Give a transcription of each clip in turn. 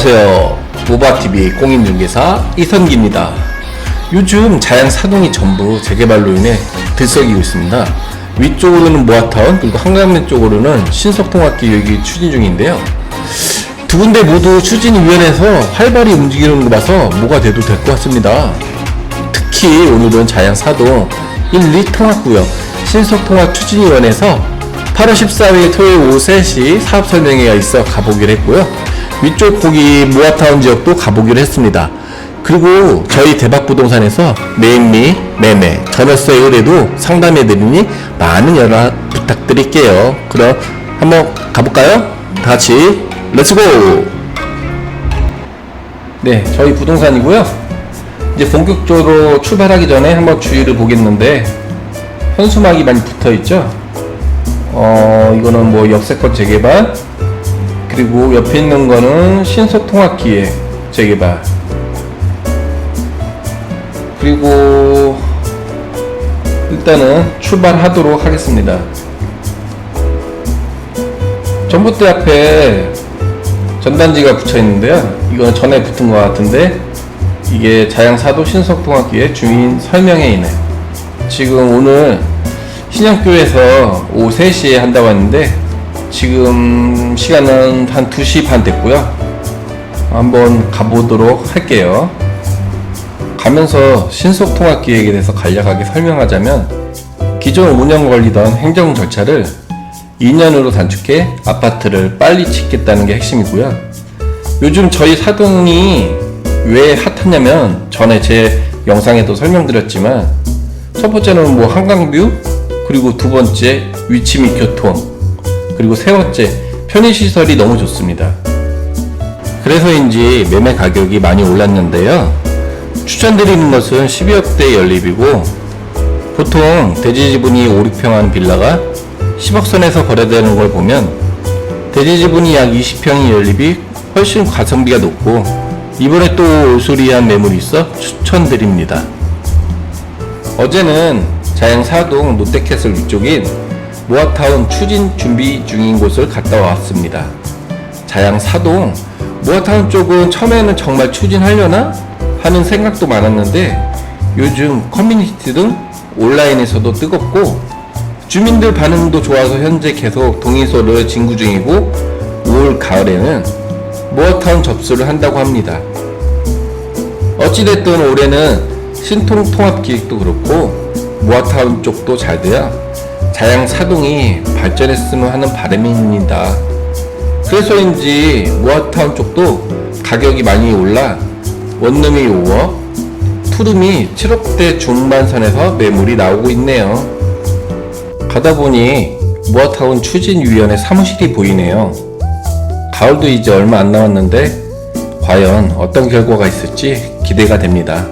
안녕하세요. 모바TV 공인중개사 이선기입니다. 요즘 자양 사동이 전부 재개발로 인해 들썩이고 있습니다. 위쪽으로는 모아타운, 그리고 한강면 쪽으로는 신속통합기획이 추진 중인데요. 두 군데 모두 추진위원회에서 활발히 움직이는 거 봐서 뭐가 돼도 될 것 같습니다. 특히 오늘은 자양 사동 1, 2 통합구역 신속통합 추진위원회에서 8월 14일 토요일 오후 3시 사업 설명회가 있어 가보기로 했고요. 위쪽 고기 모아타운 지역도 가보기로 했습니다. 그리고 저희 대박부동산에서 매입 및 매매, 전월세 의뢰도 상담해드리니 많은 연락 부탁드릴게요. 그럼 한번 가볼까요? 다 같이 렛츠고! 네, 저희 부동산이고요. 이제 본격적으로 출발하기 전에 한번 주의를 보겠는데 현수막이 많이 붙어 있죠. 어 이거는 뭐 역세권 재개발 그리고 옆에 있는 거는 신속통합기획 재개발 그리고 일단은 출발하도록 하겠습니다. 전봇대 앞에 전단지가 붙여 있는데요. 이거는 전에 붙은 것 같은데 이게 자양사도 신속통합기의 주민 설명회이네. 지금 오늘 신양교에서 오후 3시에 한다고 했는데 지금 시간은 한 2시 반 됐고요. 한번 가보도록 할게요. 가면서 신속통합 기획에 대해서 간략하게 설명하자면 기존 5년 걸리던 행정 절차를 2년으로 단축해 아파트를 빨리 짓겠다는 게 핵심이고요. 요즘 저희 사동이 왜 핫하냐면 전에 제 영상에도 설명드렸지만 첫 번째는 뭐 한강뷰 그리고 두 번째 위치 및 교통 그리고 세 번째 편의시설이 너무 좋습니다. 그래서인지 매매 가격이 많이 올랐는데요. 추천드리는 것은 12억대 연립이고 보통 대지 지분이 5, 6평 하는 빌라가 10억 선에서 거래되는 걸 보면 대지 지분이 약 20평이 연립이 훨씬 가성비가 높고 이번에 또 오수리한 매물이 있어 추천드립니다. 어제는 자양 사동 롯데캐슬 위쪽인 모아타운 추진 준비 중인 곳을 갔다 왔습니다. 자양 사동 모아타운 쪽은 처음에는 정말 추진하려나 하는 생각도 많았는데 요즘 커뮤니티 등 온라인에서도 뜨겁고 주민들 반응도 좋아서 현재 계속 동의서를 진구 중이고 올 가을에는 모아타운 접수를 한다고 합니다. 어찌됐든 올해는 신통 통합 기획도 그렇고 모아타운 쪽도 잘 돼야 자양 사동이 발전했으면 하는 바람입니다. 그래서인지 모아타운 쪽도 가격이 많이 올라 원룸이 5억, 투룸이 7억대 중반선에서 매물이 나오고 있네요. 가다 보니 모아타운 추진위원회 사무실이 보이네요. 가을도 이제 얼마 안 남았는데 과연 어떤 결과가 있을지 기대가 됩니다.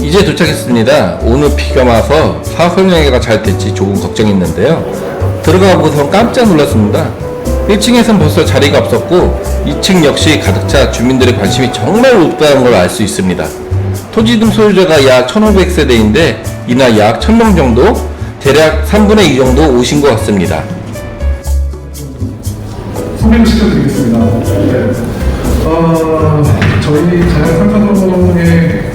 이제 도착했습니다. 오늘 비가 와서 사업 설명회가 잘 될지 조금 걱정했는데요. 들어가 보고서 깜짝 놀랐습니다. 1층에선 벌써 자리가 없었고 2층 역시 가득 차 주민들의 관심이 정말 높다는 걸 알 수 있습니다. 토지 등 소유자가 약 1,500세대인데 이날 약 1,000명 정도, 대략 3분의 2 정도 오신 것 같습니다. 소개를 시켜드리겠습니다. 네. 어, 저희 자연 상사동의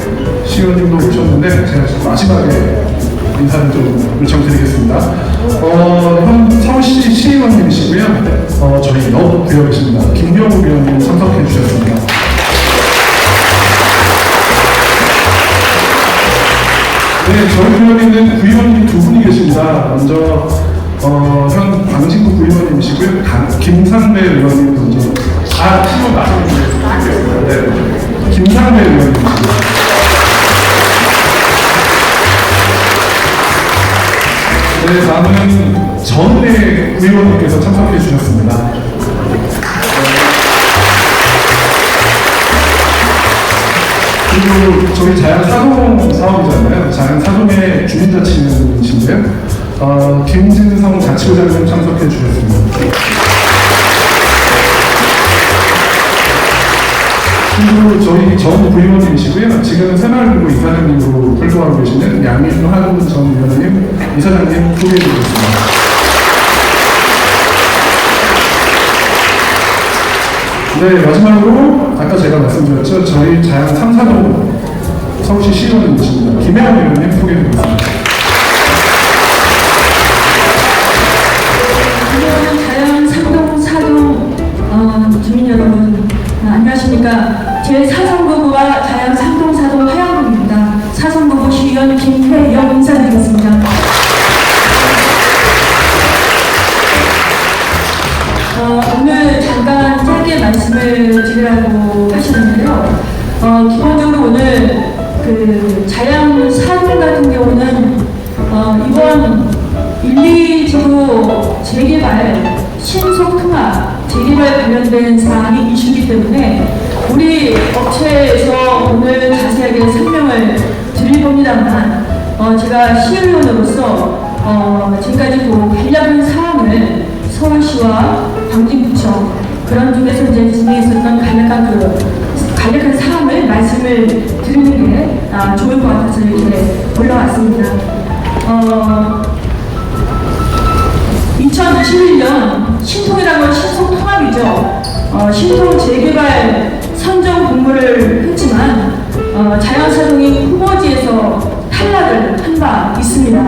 시의원님도 오셨는데 제가 지금 마지막에 인사를 좀 요청드리겠습니다. 어, 현 서울시 시의원님이시고요. 어, 저희 여 구역이십니다. 김병우 위원님 참석해 주셨습니다. 네, 저희 구역에는 구의원님 두 분이 계십니다. 먼저 어, 현 광진구 구의원님이시고요. 강- 김상배 의원님 먼저 아, 신호 나셨는데 네, 다음은 전대 의원님께서 참석해 주셨습니다. 그리고 저희 자양 사동 사업이잖아요. 자양 사동의 주민자치인데요. 어, 김진 성 자치부장님 참석해 주셨습니다. 그리고 저희 전 부위원님이시고요. 지금은 새마을부 이사장님으로 활동하고 계시는 양민환 전 위원님, 이사장님 소개해 드리겠습니다. 네, 마지막으로 아까 제가 말씀드렸죠. 저희 자양 3, 4동 서울시 시의원님이십니다. 김혜원 의원님 소개해 드리겠습니다. 재개발 신속 통합 재개발 관련된 사항이 이슈이기 때문에 우리 업체에서 오늘 자세하게 설명을 드릴 겁니다만 어, 제가 시의원으로서 어, 지금까지 그 관련 사항을 서울시와 광진구청 그런 쪽에서 이제 진행했었던 간략한 그 간략한 사항을 말씀을 드리는 게 아, 좋을 것 같아서 이렇게 올라왔습니다. 어, 2021년 신통이라는 건 신통 통합이죠. 어, 신통 재개발 선정 공모를 했지만 어, 자연사동이 후보지에서 탈락을 한 바 있습니다.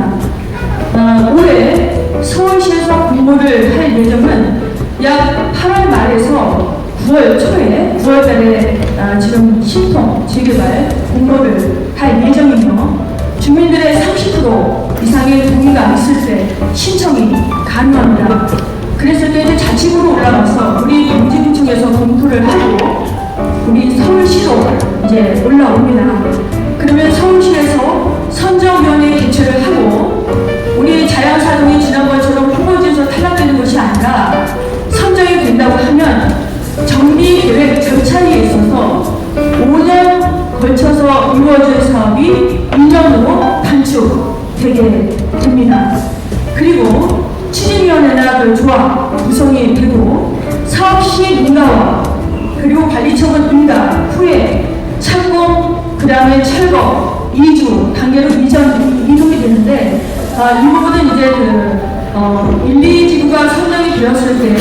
어, 올해 서울시에서 공모를 할 예정은 약 8월 말에서 9월 초에 9월 달에 아, 지금 신통 재개발 공모를 할 예정이며 주민들의 30% 이상의 동의가 있을 때 신청이 가능합니다. 그래서 이제 자치구로 올라가서 우리 경기구청에서 검토를 하고 우리 서울시로 이제 올라옵니다. 그러면 서울시에서 선정위원회 개최를 하고 우리 자연사동이 지난번처럼 후보지에서 탈락되는 것이 아니라 선정이 된다고 하면 정비 계획 절차에 있어서 5년 걸쳐서 이루어질 사업이 1년으로 단축되게 됩니다. 그리고 추진위원회나 그 조합 구성이 되고 사업시 민가와 그리고 관리처분 응답 후에 착공 그 다음에 철거 2주 단계로 이전 이동이 되는데 아, 이 부분은 이제 그 어, 1, 2지구가 선정이 되었을 때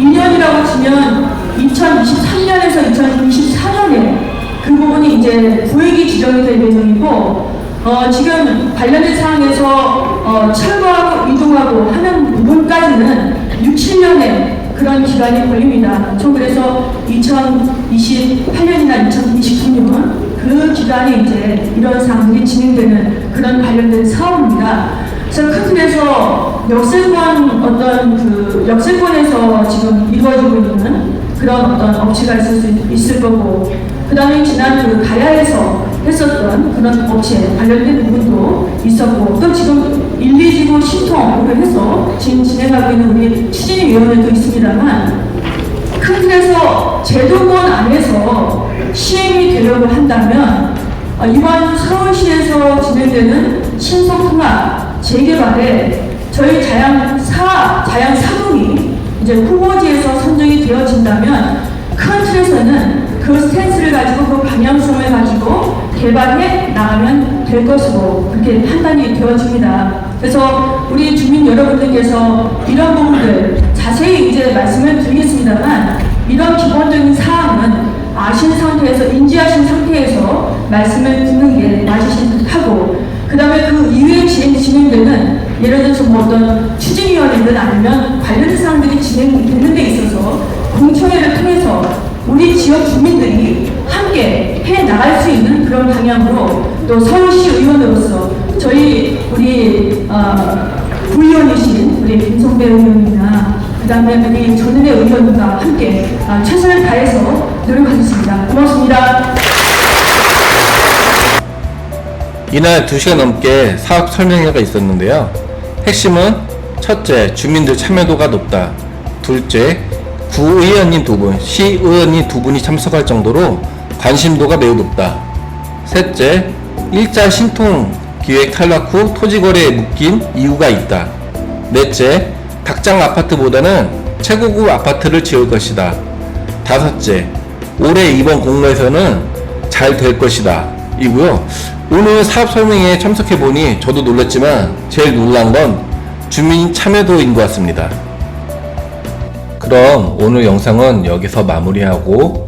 2년이라고 치면 2023년에서 2024년에 그 부분이 이제 구획이 지정이 될 예정이고 어, 지금 관련된 사항에서 어, 철거하고 이동하고 하는 부분까지는 6, 7년의 그런 기간이 걸립니다. 총 그래서 2028년이나 2029년 그 기간에 이제 이런 사항들이 진행되는 그런 관련된 사업입니다. 그래서 큰 틀에서 역세권 어떤 그 역세권에서 지금 이루어지고 있는 그런 어떤 업체가 있을 수 있을 거고 그 다음에 지난 그 가야에서 했었던 그런 업체 관련된 부분도 있었고 또 지금 1, 2지구 신통으로 해서 지금 진행하고 있는 우리 추진위원회도 있습니다만 큰 틀에서 제도권 안에서 시행이 되려고 한다면 어, 이번 서울시에서 진행되는 신속통합 재개발에 저희 자양 사 자양 사동이 이제 후보지에서 선정이 되어진다면 큰 틀에서는 그 스탠스를 가지고 그 방향성을 가지고 개발해 나가면 될 것으로 그렇게 판단이 되어집니다. 그래서 우리 주민 여러분들께서 이런 부분들 자세히 이제 말씀을 드리겠습니다만 이런 기본적인 사항은 아신 상태에서 인지하신 상태에서 말씀을 듣는 게 맞으신 듯하고 그 다음에 그 이후에 진행, 진행되는 예를 들어서 뭐 어떤 추진위원회든 아니면 관련 사항들이 진행되는 데 있어서 공청회를 통해서 우리 지역 주민들이 함께 해 나갈 수 있는 그런 방향으로 또 서울시 의원으로서 저희 우리 어, 부의원이신 우리 김성배 의원이나 그 다음에 우리 전은혜 의원과 함께 아, 최선을 다해서 노력하겠습니다. 고맙습니다. 이날 2시간 넘게 사업 설명회가 있었는데요. 핵심은 첫째, 주민들 참여도가 높다. 둘째, 구의원님 두 분, 시의원님 두 분이 참석할 정도로 관심도가 매우 높다. 셋째, 일자 신통 기획 탈락 후 토지 거래에 묶인 이유가 있다. 넷째, 닭장 아파트보다는 최고급 아파트를 지을 것이다. 다섯째, 올해 이번 공모에서는 잘 될 것이다. 이고요. 오늘 사업 설명회에 참석해 보니 저도 놀랐지만 제일 놀란 건 주민 참여도인 것 같습니다. 그럼 오늘 영상은 여기서 마무리하고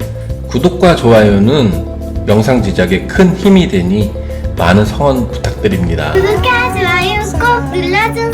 구독과 좋아요는 영상 제작에 큰 힘이 되니 많은 성원 부탁드립니다. 구독과 좋아요 꼭 눌러주세요